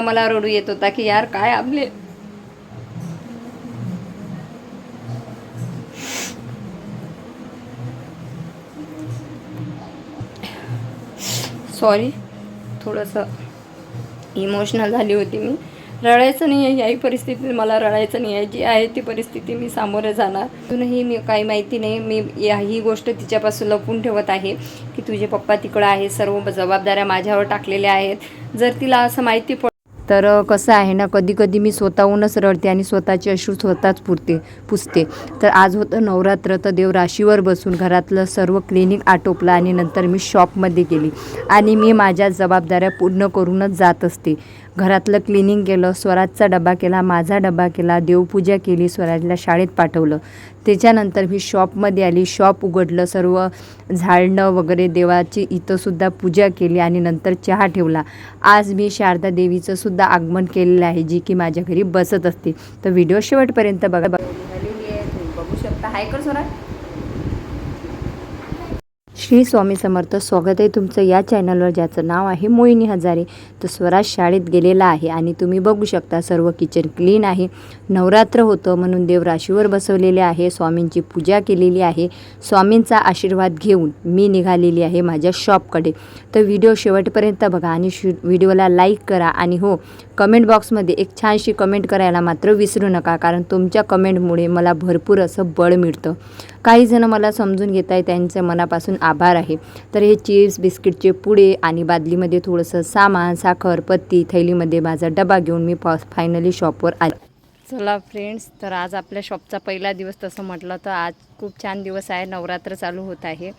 मला रडू येत होता की यार काय आपले? सॉरी थोडंसं इमोशनल झाली होती मी. रडायचं नाही आहे याही परिस्थितीत मला रडायचं नाही आहे जी आहे ती परिस्थिती मी सामोरे जाणार. अजूनही मी काही माहिती नाही. मी या- ही गोष्ट तिच्यापासून लपून ठेवत आहे की तुझे पप्पा तिकडं आहे सर्व जबाबदाऱ्या माझ्यावर टाकलेल्या आहेत. जर तिला असं माहिती पड तर कसं आहे ना कधी कधी मी स्वतःहूनच रडते आणि स्वतःचे अश्रू स्वतःच पुरते पुसते. तर आज होतं नवरात्र तर देव राशीवर बसून घरातलं सर्व क्लिनिक आटोपलं आणि नंतर मी शॉपमध्ये गेली. आणि मी माझ्या जबाबदाऱ्या पूर्ण करूनच जात असते. घरातलं क्लिनिंग केलं स्वराजचा डबा केला माझा डबा केला देवपूजा केली स्वराजला शाळेत पाठवलं त्याच्यानंतर मी शॉपमध्ये आली शॉप उघडलं सर्व झाडणं वगैरे देवाची इथंसुद्धा पूजा केली आणि नंतर चहा ठेवला आज मी शारदा देवीचं सुद्धा आगमन केलेलं आहे जी की माझ्या घरी बसत असते तर व्हिडिओ शेवटपर्यंत बघा बघू शकता हाय कर स्वराज श्री स्वामी समर्थ स्वागत आहे तुमचं या चॅनलवर ज्याचं नाव आहे मोहिनी हजारे. तर स्वराज शाळेत गेलेला आहे आणि तुम्ही बघू शकता सर्व किचन क्लीन आहे. नवरात्र होतं म्हणून देव राशीवर बसवलेले आहे स्वामींची पूजा केलेली आहे. स्वामींचा आशीर्वाद घेऊन मी निघालेली आहे माझ्या शॉपकडे. तर व्हिडिओ शेवटपर्यंत बघा आणि शि व्हिडिओला लाईक करा आणि हो कमेंट बॉक्समध्ये एक छानशी कमेंट करायला मात्र विसरू नका कारण तुमच्या कमेंटमुळे मला भरपूर असं बळ मिळतं. काही जण मला समजून घेत आहे त्यांचे मनापासून आभार आहे. तर हे चिप्स बिस्किटचे पुडे आणि बादलीमध्ये थोडंसं सामान साखर पत्ती थैलीमध्ये माझा डबा घेऊन मी फा फायनली शॉपवर आले. चला फ्रेंड्स तर आज आपल्या शॉपचा पहिला दिवस तसं म्हटलं तर आज खूप छान दिवस आहे. नवरात्र चालू होत आहे.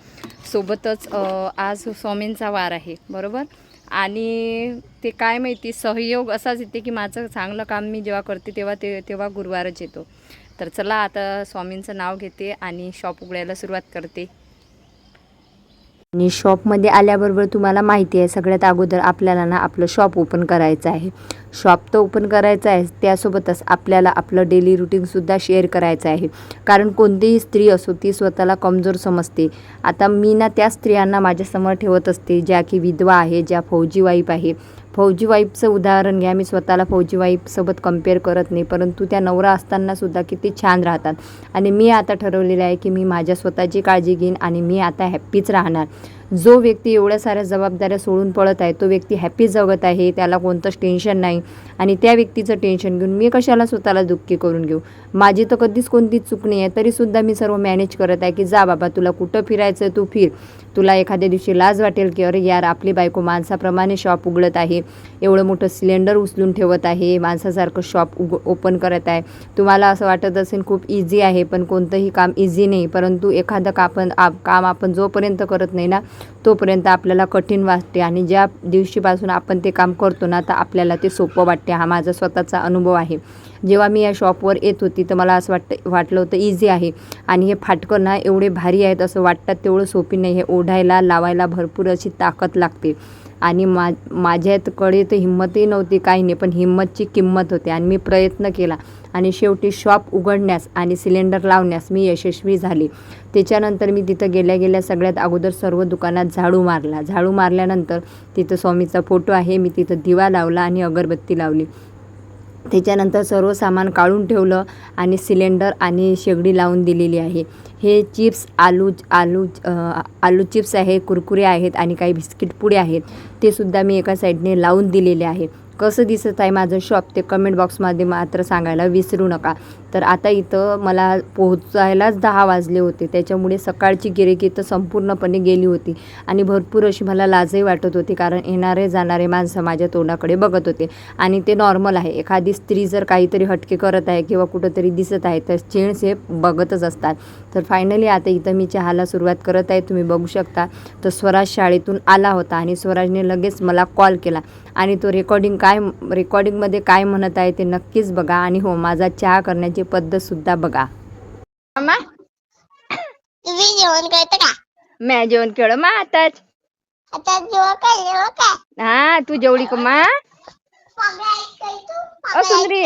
सोबतच आज स्वामींचा वार आहे. बरोबर? आणि ते काय माहिती सहयोग असाच येते की माझं चांगलं काम मी जेव्हा करते तेव्हा ते तेव्हा गुरुवारच येतो. तर चला आता स्वामींचं नाव घेते आणि शॉप उघडायला सुरुवात करते. आणि शॉपमध्ये आल्याबरोबर तुम्हाला माहिती आहे सगळ्यात अगोदर आपल्याला ना आपलं शॉप ओपन करायचं आहे. शॉप तर ओपन करायचं आहे त्यासोबतच आपल्याला आपलं डेली रुटीनसुद्धा शेअर करायचं आहे. कारण कोणतीही स्त्री असो ती स्वतःला कमजोर समजते. आता मी ना त्या स्त्रियांना माझ्यासमोर ठेवत असते ज्या की विधवा आहे ज्या फौजी वाईफ आहे. फौजी वाईफचं उदाहरण घ्या मी स्वतःला फौजी वाईफसोबत कंपेअर करत नाही परंतु त्या नवरा असतानासुद्धा किती छान राहतात. आणि मी आता ठरवलेलं आहे की मी माझ्या स्वतःची काळजी घेईन आणि मी आता हॅप्पीच राहणार. जो व्यक्ती एवढ्या साऱ्या जबाबदाऱ्या सोडून पळत आहे तो व्यक्ती हॅपी जगत आहे त्याला कोणतंच टेन्शन नाही. आणि त्या व्यक्तीचं टेन्शन घेऊन मी कशाला स्वतःला दुःखी करून घेऊ? माझी तर कधीच कोणतीच चूक नाही आहे तरीसुद्धा मी सर्व मॅनेज करत आहे की जा बाबा तुला कुठं फिरायचं तू फिर. तुला एखाद्या दिवशी लाज वाटेल की अरे यार आपली बायको माणसाप्रमाणे शॉप उघडत आहे एवढं मोठं सिलेंडर उचलून ठेवत आहे माणसासारखं शॉप उग ओपन करत आहे. तुम्हाला असं वाटत असेल खूप इझी आहे पण कोणतंही काम इझी नाही परंतु एखादं कापण आप काम आपण जोपर्यंत करत नाही ना तोपर्यंत आपल्याला कठीण वाटते आणि ज्या दिवशीपासून आपण ते काम करतो ना तर आपल्याला ते सोपं वाटते. हा माझा स्वतःचा अनुभव आहे. जेव्हा मी या शॉपवर येत होती तर मला असं वाटतं वाटलं होतं इझी आहे. आणि हे फाटकं ना एवढे भारी आहेत असं वाटतात तेवढं सोपी नाही. हे ओढायला लावायला भरपूर अशी ताकद लागते. आणि मा माझ्याकडे तर हिंमतही नव्हती काही नाही पण हिंमतची किंमत होती आणि मी प्रयत्न केला. आणि शेवटी शॉप उघडण्यास आणि सिलेंडर लावण्यास मी यशस्वी झाले. त्याच्यानंतर मी तिथं गेल्या गेल्या सगळ्यात अगोदर सर्व दुकानात झाडू मारला. झाडू मारल्यानंतर तिथं स्वामीचा फोटो आहे. मी तिथं दिवा लावला आणि अगरबत्ती लावली. त्याच्यानंतर सर्व सामान काढून ठेवलं आणि सिलेंडर आणि शेगडी लावून दिलेली आहे. हे चिप्स आलू आलू आलू चिप्स आहे कुरकुरे आहेत आणि काही बिस्किट पुडे आहेत. ते सुद्धा मी एका साईडने लावून दिलेले आहे. कसं दिसत आहे माझं शॉप ते कमेंट बॉक्समध्ये मात्र सांगायला विसरू नका. तर आता इथं मला पोहोचायलाच दहा वाजले होते. त्याच्यामुळे सकाळची गिरेकी तर संपूर्णपणे गेली होती. आणि भरपूर अशी मला लाजही वाटत होती कारण येणारे जाणारे माणसं माझ्या तोंडाकडे बघत होते. आणि ते नॉर्मल आहे. एखादी स्त्री जर काहीतरी हटके करत आहे किंवा कुठंतरी दिसत आहे तर चेंड्स हे बघतच असतात. तर फायनली आता इथं मी चहाला सुरुवात करत आहे. तुम्ही बघू शकता तर स्वराज शाळेतून आला होता आणि स्वराजने लगेच मला कॉल केला. आणि तो रेकॉर्डिंग काय रेकॉर्डिंगमध्ये काय म्हणत आहे ते नक्कीच बघा. आणि हो माझा चहा करण्याची पद्धतसुद्धा बघा. मामा? तुम्ही जेवण करता का? मॅ जेवण केलं मा आताच. आता जेव्हा काय जेव्हा काय हा तू जेवढी का मा? अ सुंदरी.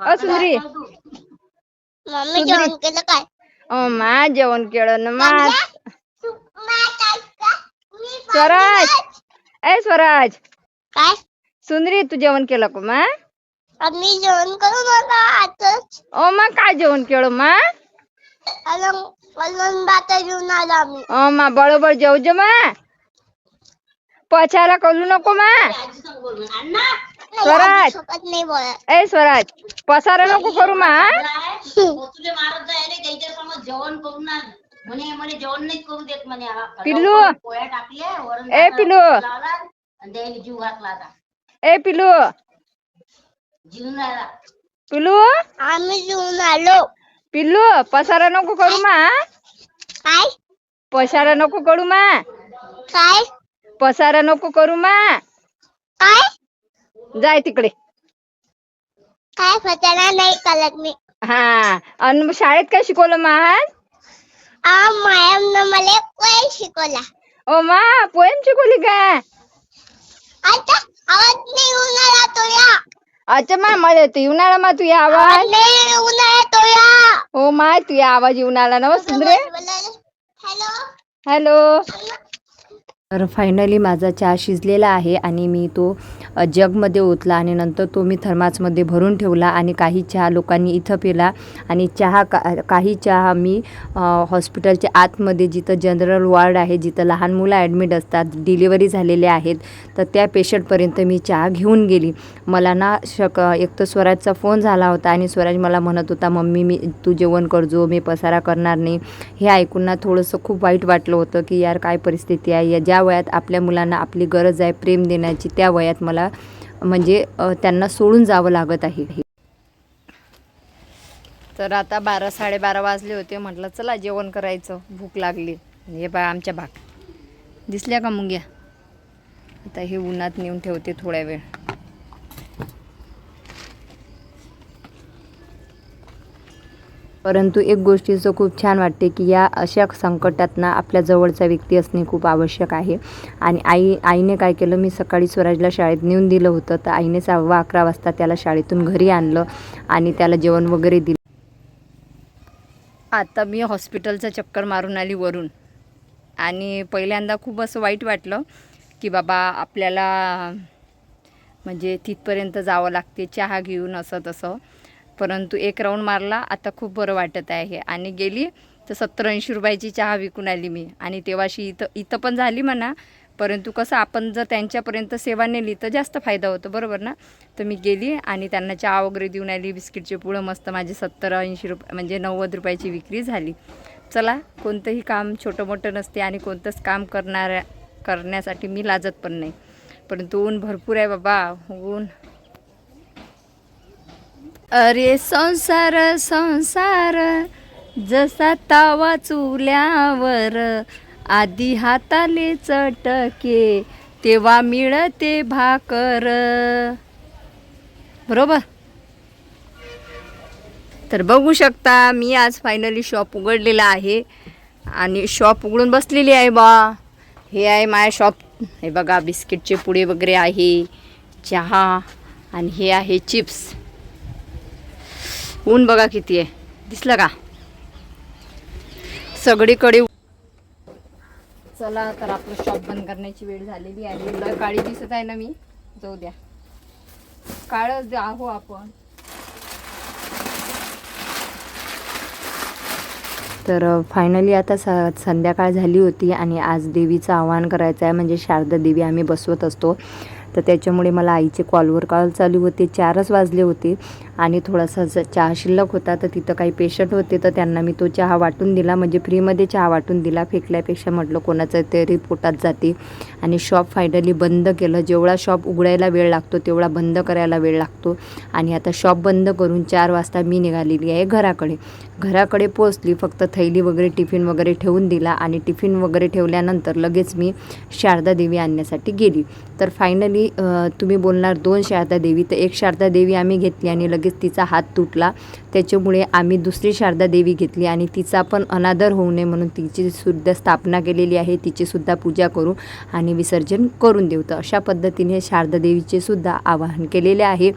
अ सुंदरी. मम्मी जेवण केलं काय? ओ मा जेवण केलं ना मा. स्वराज. ए स्वराज. काय? सुंदरी तू जेवण केलं का मा? आम्ही जेवण करू मला आताच ओ मा काय जेवण केलं मा अलंग अलंग भात घेऊन आलो आम्ही ओ मा बरोबर जेव जे मा पचायला करू नको मा स्वराज. आजी सोबत नाही बोलत ए स्वराज पसारा नको करू मा तुझे मारत जाय रे त्याच्यासमोर जेवण करून आण. म्हणे म्हणे जेवण नाही करू देत म्हणे हा. पिल्लू. लवकर पोळ्या टाकल्या वरण ए, टाकलं, पिल्लू. लावला, आणि त्याने जीव घातला आता ए पिलू पिल्लू? आम्ही जेवून आलो. पिल्लू पसारा नको करू मा. काय? पसारा नको करू मा. काय? पसारा नको करू मा. काय? जाय तिकडे. काय फटाणा नाही कळत मी. हा आणि मग शाळेत काय शिकवलं मा आज? आ मला पोय शिकवला. ओ मा पोएम शिकवली काय आता आवाज नाही उन्हाळा तो या अच्छा मा मला येतो येऊन आला मा तुझ्या आवाज. आवाज नाही उन्हाळा तो या. हो माय तुझ्या आवाज येऊन आला ना सुंदरे. हॅलो. हॅलो. तर फायनली माझा चहा शिजलेला आहे आणि मी तो जगमध्ये ओतला आणि नंतर तो मी थर्मासमध्ये भरून ठेवला आणि काही चहा लोकांनी इथं पिला. आणि चहा का काही चहा मी हॉस्पिटलच्या आतमध्ये जिथं जनरल वॉर्ड आहे जिथं लहान मुलं ॲडमिट असतात डिलिव्हरी झालेले आहेत तर त्या पेशंटपर्यंत मी चहा घेऊन गेली. मला ना शक एक तर स्वराजचा फोन झाला होता आणि स्वराज मला म्हणत होता मम्मी मी तू जेवण करजो मी पसारा करणार नाही. हे ऐकून ना थोडंसं खूप वाईट वाटलं होतं की यार काय परिस्थिती आहे. या ज्या वयात आपल्या मुलांना आपली गरज आहे प्रेम देण्याची त्या वयात मला म्हणजे त्यांना सोडून जावं लागत आहे. तर आता बारा साडेबारा वाजले होते. म्हटलं चला जेवण करायचं. भूक लागली. हे बा आमच्या भाग दिसल्या का मुंग्या? आता हे उन्हात नेऊन ठेवते थोड्या वेळ. परंतु एक गोष्टीचं खूप छान वाटते की या अशा संकटात ना आपल्या जवळचा व्यक्ती असणे खूप आवश्यक आहे. आणि आई आईने काय केलं मी सकाळी स्वराजला शाळेत नेऊन दिलं होतं. तर आईने सहावा अकरा वाजता त्याला शाळेतून घरी आणलं आणि त्याला जेवण वगैरे दिलं. आता मी हॉस्पिटलचं चक्कर मारून आली वरून. आणि पहिल्यांदा खूप असं वाईट वाटलं की बाबा आपल्याला म्हणजे तिथपर्यंत जावं लागते चहा घेऊन असं तसं. परंतु एक राऊंड मारला आता खूप बरं वाटत आहे. आणि गेली तर सत्तर ऐंशी रुपयाची चहा विकून आली मी. आणि तेव्हाशी इथं इथं पण झाली म्हणा. परंतु कसं आपण जर त्यांच्यापर्यंत सेवा नेली तर जास्त फायदा होतो बरोबर ना? तर मी गेली आणि त्यांना चहा वगैरे देऊन आली. बिस्किटचे पुढं मस्त माझे सत्तर ऐंशी रुपये म्हणजे नव्वद रुपयाची विक्री झाली. चला कोणतंही काम छोटं मोठं नसते आणि कोणतंच काम करणाऱ्या करण्यासाठी मी लाजत पण नाही. परंतु ऊन भरपूर आहे बाबा ऊन अरे संसार संसार जसा तावा चुल्यावर आधी हाताले चटके तेव्हा मिळते भाकर. बरोबर? तर बघू शकता मी आज फायनली शॉप उघडलेला आहे. आणि शॉप उघडून बसलेली आहे बा. हे आहे माय शॉप हे बघा बिस्किटचे पुडे वगैरे आहे चहा आणि हे आहे चिप्स. ऊन बघा किती आहे. दिसलं का? सगळीकडे चला तर आपलं शॉप बंद करण्याची वेळ झालेली आहे. काळी दिसत आहे ना मी? जाऊ द्या. काळच द्या आहो आपण. तर फायनली आता स संध्याकाळ झाली होती आणि आज देवीचं आवाहन करायचं आहे. म्हणजे शारदा देवी आम्ही बसवत असतो. तर त्याच्यामुळे मला आईचे कॉलवर कॉल चालू होते. चारच वाजले होते. आणि थोडासा ज- चहा शिल्लक होता तर तिथं काही पेशंट होते तर त्यांना मी तो चहा वाटून दिला. म्हणजे फ्रीमध्ये चहा वाटून दिला. फेकल्यापेक्षा म्हटलं कोणाचं तरी पोटात जाते. आणि शॉप फायनली बंद केलं. जेवढा शॉप उघडायला वेळ लागतो तेवढा बंद करायला वेळ लागतो. आणि आता शॉप बंद करून चार वाजता मी निघालेली आहे घराकडे. घराकडे पोचली फक्त थैली वगैरे टिफिन वगैरे ठेवून दिला. आणि टिफिन वगैरे ठेवल्यानंतर लगेच मी शारदा देवी आणण्यासाठी गेली. तर फायनली तुम्ही बोलणार दोन शारदा देवी तर एक शारदा देवी आम्ही घेतली आणि लगेच तिचा हात तुटला. त्याच्यामुळे आम्ही दुसरी शारदा देवी घेतली आणि तिचा पण अनादर होऊ नये म्हणून तिची सुद्धा स्थापना केलेली आहे. तिचीसुद्धा पूजा करू आणि विसर्जन करून देऊ. तर अशा पद्धतीने शारदा देवीचे सुद्धा आवाहन केलेले आहे.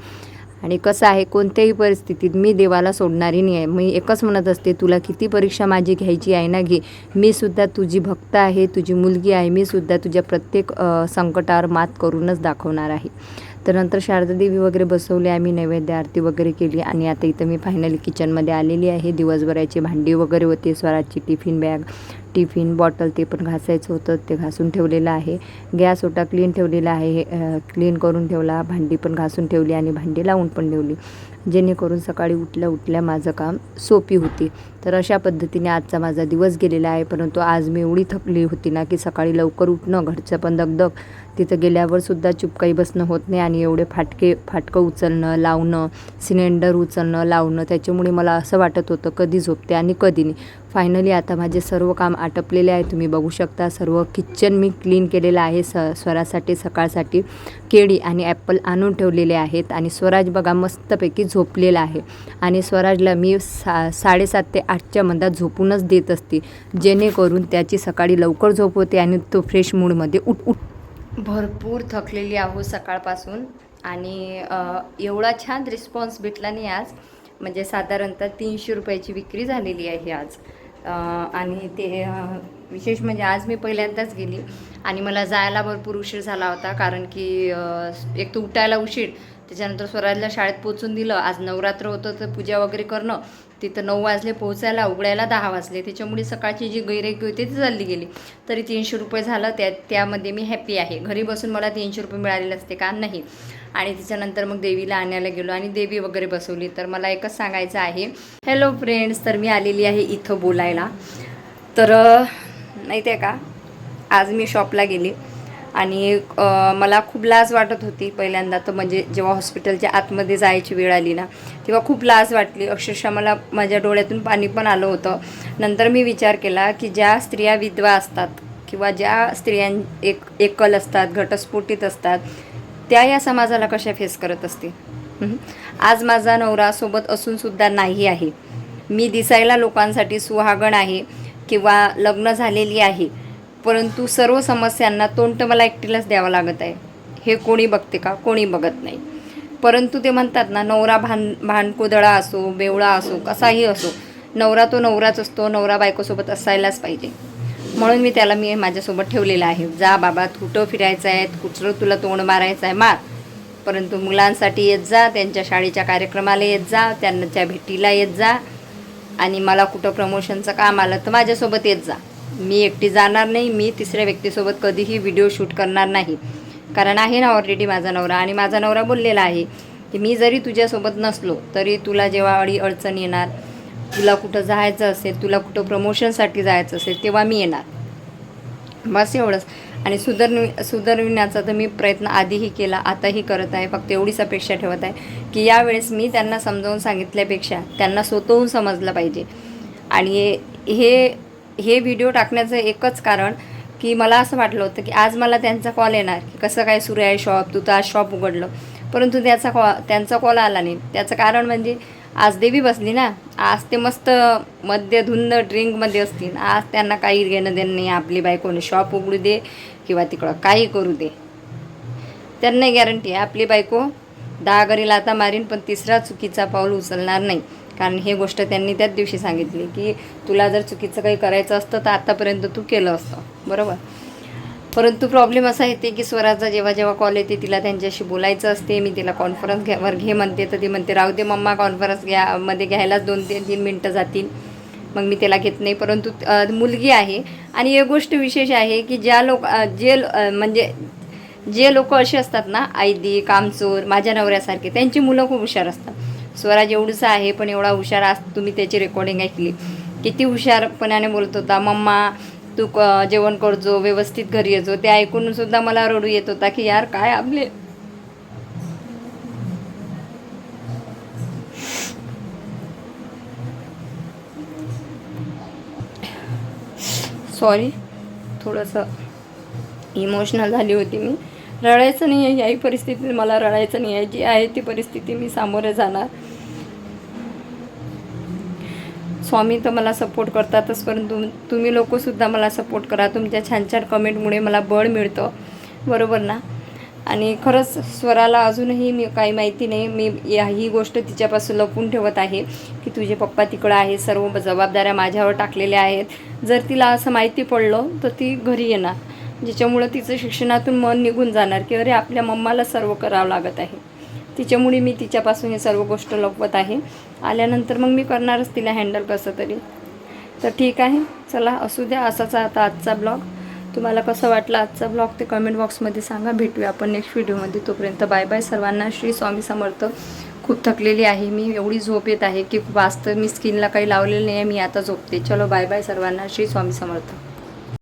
आणि कसं आहे कोणत्याही परिस्थितीत मी देवाला सोडणारी नाही आहे. मी एकच म्हणत असते तुला किती परीक्षा माझी घ्यायची आहे ना घे. मी सुद्धा तुझी भक्त आहे तुझी मुलगी आहे. मी सुद्धा तुझ्या प्रत्येक संकटावर मात करूनच दाखवणार आहे. तर नंतर शारदा देवी वगैरे बसवली आम्ही नैवेद्य आरती वगैरे केली आणि आता इथं मी फायनली किचनमध्ये आलेली आहे. दिवसभराची भांडी वगैरे होती स्वराची टिफिन बॅग टिफिन बॉटल ते पण घासायचं होतं ते घासून ठेवलेलं आहे. गॅस ओटा क्लीन ठेवलेला आहे क्लीन करून ठेवला भांडी पण घासून ठेवली आणि भांडी लावून पण ठेवली. जेणेकरून सकाळी उठल्या उठल्या माझं काम सोपी होती. तर अशा पद्धतीने आजचा माझा दिवस गेलेला आहे. परंतु आज मी एवढी थकली होती ना की सकाळी लवकर उठणं घरचं पण दगदग तिथं गेल्यावरसुद्धा चुपकाई चुप काही बसणं होत नाही आणि एवढे फाटके फाटकं उचलणं लावणं सिलेंडर उचलणं लावणं त्याच्यामुळे मला असं वाटत होतं कधी झोपते आणि कधी नाही. फायनली आता माझे सर्व काम आटपलेले आहे. तुम्ही बघू शकता सर्व किचन मी क्लीन केलेलं आहे. स स्वरासाठी सकाळसाठी केळी आणि ॲपल आणून ठेवलेले आहेत आणि स्वराज बघा मस्तपैकी झोपलेला आहे. आणि स्वराजला मी सा साडेसात ते आठच्या मधात झोपूनच देत असते. जेणेकरून त्याची सकाळी लवकर झोप होते आणि तो फ्रेश मूडमध्ये उठ उठ. भरपूर थकलेली आहो सकाळपासून. आणि एवढा छान रिस्पॉन्स भेटला नाही आज. म्हणजे साधारणतः तीनशे रुपयाची विक्री झालेली आहे आज. आणि ते विशेष म्हणजे आज मी पहिल्यांदाच गेली. आणि मला जायला भरपूर उशीर झाला होता. कारण की एक तर उठायला उशीर त्याच्यानंतर स्वराजला शाळेत पोचून दिलं. आज नवरात्र होतं तर पूजा वगैरे करणं. तिथं नऊ वाजले पोहोचायला उघडायला दहा वाजले. त्याच्यामुळे सकाळची जी गैरेकी होती ती चालली गेली. तरी तीनशे रुपये झालं. त्या त्यामध्ये मी हॅप्पी आहे. घरी बसून मला तीनशे रुपये मिळालेले असते का? नाही. आणि त्याच्यानंतर मग देवीला आणायला गेलो आणि देवी वगैरे बसवली. तर मला एकच सांगायचं आहे. हॅलो फ्रेंड्स तर मी आलेली आहे इथं बोलायला. तर माहिती आहे का? आज मी शॉपला गेली. आणि मला खूप लाज वाटत होती पहिल्यांदा. तर म्हणजे जेव्हा हॉस्पिटलच्या आतमध्ये जायची वेळ आली ना तेव्हा खूप लाज वाटली. अक्षरशः मला माझ्या डोळ्यातून पाणी पण आलं होतं. नंतर मी विचार केला की ज्या स्त्रिया विधवा असतात किंवा ज्या स्त्रियां एक एकल असतात घटस्फोटीत असतात त्या या समाजाला कशा फेस करत असतील? आज माझा नवरा सोबत असूनसुद्धा नाही आहे. मी दिसायला लोकांसाठी सुहागण आहे किंवा लग्न झालेली आहे. परंतु सर्व समस्यांना तोंड मला एकटीलाच द्यावं लागत आहे. हे कोणी बघते का? कोणी बघत नाही. परंतु ते म्हणतात ना नवरा भान भानकुदळा असो बेवळा असो कसाही असो नवरा तो नवराच असतो नवरा बायकोसोबत असायलाच पाहिजे. म्हणून मी त्याला मी माझ्यासोबत ठेवलेलं आहे. जा बाबा कुठं फिरायचं आहे? कुठं तुला तोंड मारायचं आहे? मार. परंतु मुलांसाठी येत जा त्यांच्या शाळेच्या कार्यक्रमाला येत जा त्यांच्या भेटीला येत जा आणि मला कुठं प्रमोशनचं काम आलं तर माझ्यासोबत येत जा. मी एकटी जाणार नाही मी तिसऱ्या व्यक्तीसोबत कधीही व्हिडिओ शूट करणार नाही. कारण आहे ना ऑलरेडी माझा नवरा आणि माझा नवरा बोललेला आहे की मी जरी तुझ्यासोबत नसलो तरी तुला जेव्हा अडी अडचण येणार तुला कुठं जायचं असेल तुला कुठं प्रमोशनसाठी जायचं असेल तेव्हा मी येणार. बस एवढंच. आणि सुधरवि सुधारविण्याचा तर मी प्रयत्न आधीही केला आताही करत आहे फक्त एवढीच अपेक्षा ठेवत आहे की यावेळेस मी त्यांना समजावून सांगितल्यापेक्षा त्यांना स्वतःहून समजलं पाहिजे. आणि हे हे व्हिडिओ टाकण्याचं एकच कारण की मला असं वाटलं होतं की आज मला त्यांचा कॉल येणार की कसं काय सुरू आहे शॉप तू तर आज शॉप उघडलं. परंतु त्याचा कॉ त्यांचा कॉल आला नाही. त्याचं कारण म्हणजे आज देवी बसली ना. आज ते मस्त मद्यधुंद ड्रिंकमध्ये असतील. आज त्यांना काही घेणं देणं नाही. आपली बायकोने शॉप उघडू दे किंवा तिकडं काही करू दे. त्यांना गॅरंटी आहे. आपली बायको दहा घरी लाता मारीन पण तिसरा चुकीचा पाऊल उचलणार नाही. कारण हे गोष्ट त्यांनी त्याच दिवशी सांगितली की तुला जर चुकीचं काही करायचं असतं तर आत्तापर्यंत तू केलं असतं. बरोबर? परंतु प्रॉब्लेम असा येते की स्वराजचा जेव्हा जेव्हा कॉल येते तिला त्यांच्याशी बोलायचं असते. मी तिला कॉन्फरन्स घ्यावर घे म्हणते तर ती म्हणते राहू दे मम्मा कॉन्फरन्स घ्या मध्ये घ्यायलाच दोन ते तीन मिनटं जातील. मग मी त्याला घेत नाही. परंतु मुलगी आहे. आणि एक गोष्ट विशेष आहे की ज्या लोक जे ल- म्हणजे जे लोक असे असतात ना आयदी कामचोर माझ्या नवऱ्यासारखे त्यांची मुलं खूप हुशार असतात. स्वराज एवढंच आहे पण एवढा हुशार आज तुम्ही त्याची रेकॉर्डिंग ऐकली. किती हुशारपणाने बोलत होता. मम्मा तू क- जेवण करजो व्यवस्थित घरी येजो. ते ऐकून सुद्धा मला रडू येत होता की यार काय आपले सॉरी थोडंसं इमोशनल झाली होती मी. रडायचं नाही आहे याही परिस्थितीत मला रडायचं नाही आहे. जी आहे ती परिस्थिती मी सामोरे जाणार. स्वामी तर मला सपोर्ट करतातच परंतु तुम्ही लोकसुद्धा मला सपोर्ट करा. तुमच्या छान छान कमेंटमुळे मला बळ मिळतं. बरोबर ना? आणि खरंच स्वराला अजूनही मी काही माहिती नाही. मी या ही गोष्ट तिच्यापासून लपून ठेवत आहे की तुझे पप्पा तिकडं आहे सर्व जबाबदाऱ्या माझ्यावर टाकलेल्या आहेत. जर तिला असं माहिती पडलं तर ती घरी येणार. ज्याच्यामुळं तिचं शिक्षणातून मन निघून जाणार की अरे आपल्या मम्माला सर्व करावं लागत आहे. तिच्यामुळे मी तिच्यापासून हे सर्व गोष्ट लपवत आहे. आल्यानंतर मग मी करणारच तिला हँडल कसं तरी. तर ठीक आहे. चला असू द्या. असाच आता आजचा ब्लॉग तुम्हाला कसं वाटलं आजचा ब्लॉग ते कमेंट बॉक्समध्ये सांगा. भेटूया आपण नेक्स्ट व्हिडिओमध्ये तोपर्यंत बाय बाय सर्वांना श्री स्वामी समर्थ. खूप थकलेली आहे मी. एवढी झोप येत आहे की वास्तव मी स्किनला काही लावलेलं नाही आहे मी आता झोपते. चलो बाय बाय सर्वांना श्री स्वामी समर्थ.